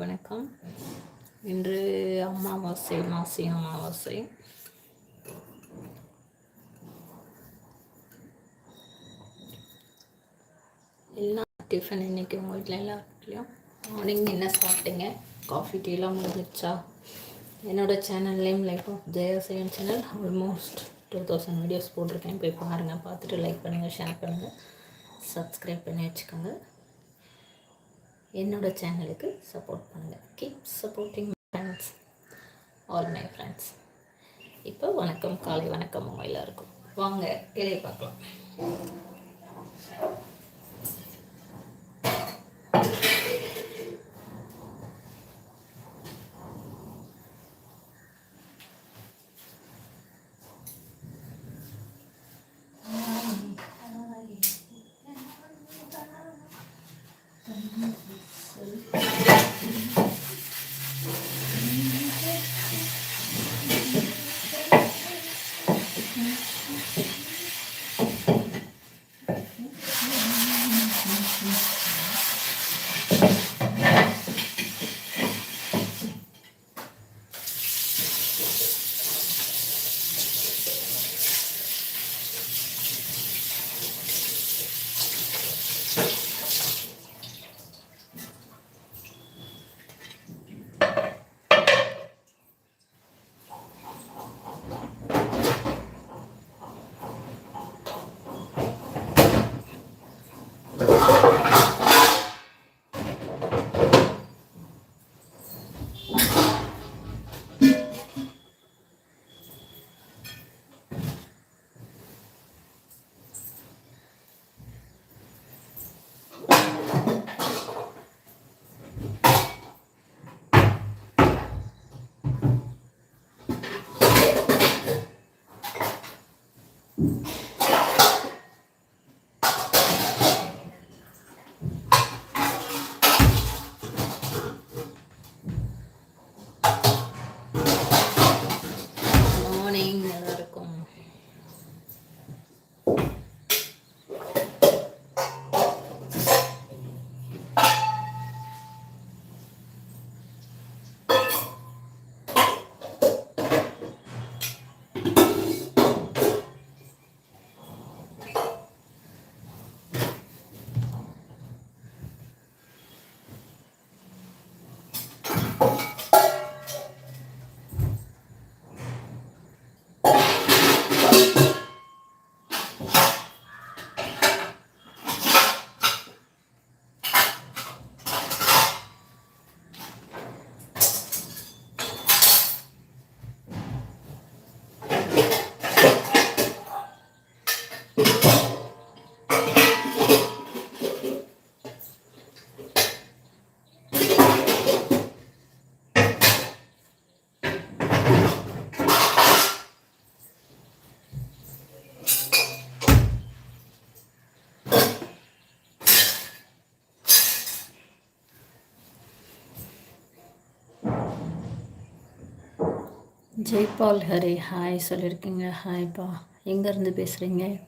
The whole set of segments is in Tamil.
வணக்கம். இன்று அமாவாசை மாசி அமாவாசை. எல்லாம் டிஃபன் இன்னைக்கு உங்கள் வீட்டில் எல்லா வீட்லேயும்? மார்னிங் என்ன சாப்பிட்டீங்க? காஃபி டீலாம் முடிஞ்சிச்சா என்னோடய channel name life of Jayasen channel almost two thousand videos போட்டிருக்கேன். போய் பாருங்கள் பார்த்துட்டு லைக் பண்ணுங்கள் ஷேர் பண்ணுங்கள் சப்ஸ்கிரைப் பண்ணி வச்சுக்கோங்க. என்னோடய சேனலுக்கு சப்போர்ட் பண்ணுங்கள் keep supporting friends all my friends இப்போ வணக்கம் காலை வணக்கம் உங்கள் எல்லாருக்கும். வாங்க இதை பார்க்கலாம். Jaipal Hari hi சொல்லியிருக்கீங்க. ஹாய்ப்பா. எங்கேருந்து பேசுகிறீங்க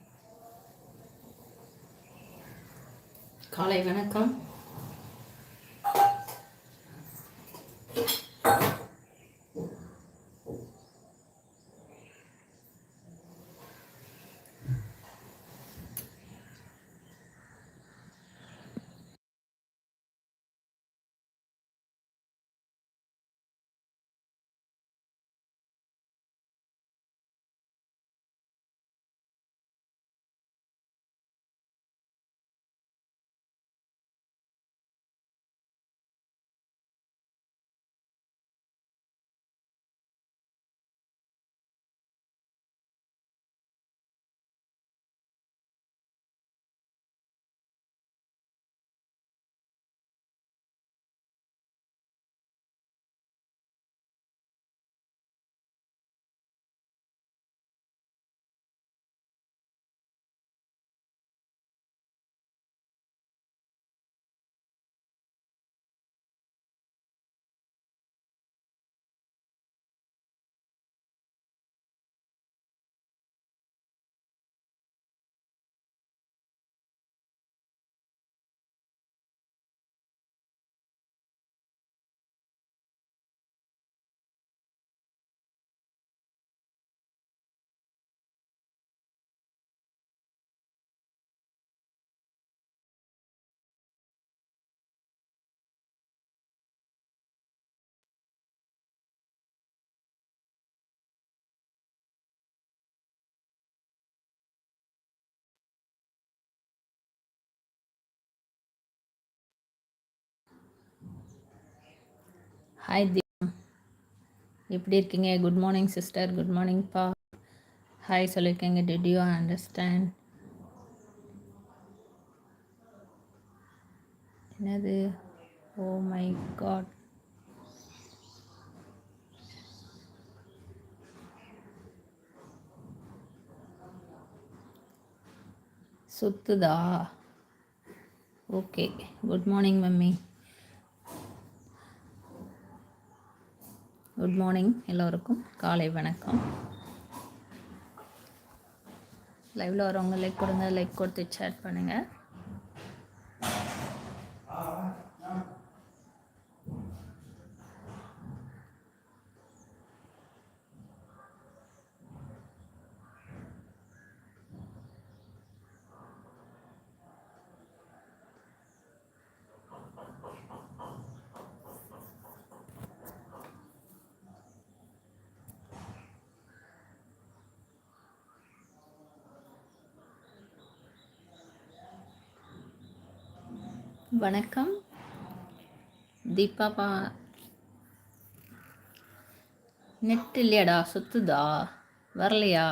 காலை வணக்கம். ஹாய் தீபம் எப்படி இருக்கீங்க? Good morning sister good morning பா ஹாய் சொல்லியிருக்கீங்க டிட் யூ அண்டர்ஸ்டாண்ட் என்னது? Oh my God சுத்துதா? Okay good morning mummy good morning எல்லோருக்கும். காலை வணக்கம். லைவில் வரவங்க லைக் கொடுங்க லைக் கொடுத்து சேட் பண்ணுங்கள் வணக்கம். தீபாப்பா நெட் இல்லையாடா? சுத்துதா? வரலையா?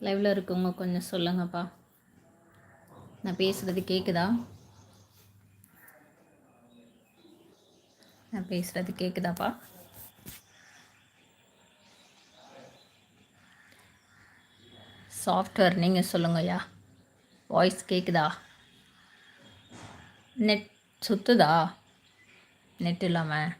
லைவில் இருக்கவங்க கொஞ்சம் சொல்லுங்கப்பா. நான் பேசுகிறது கேட்குதா நான் பேசுகிறது கேட்குதாப்பா சாஃப்ட்வேர் நீங்கள் சொல்லுங்கய்யா. வாய்ஸ் கேட்குதா நெட் சுற்றுதா நெட் இல்லாமல்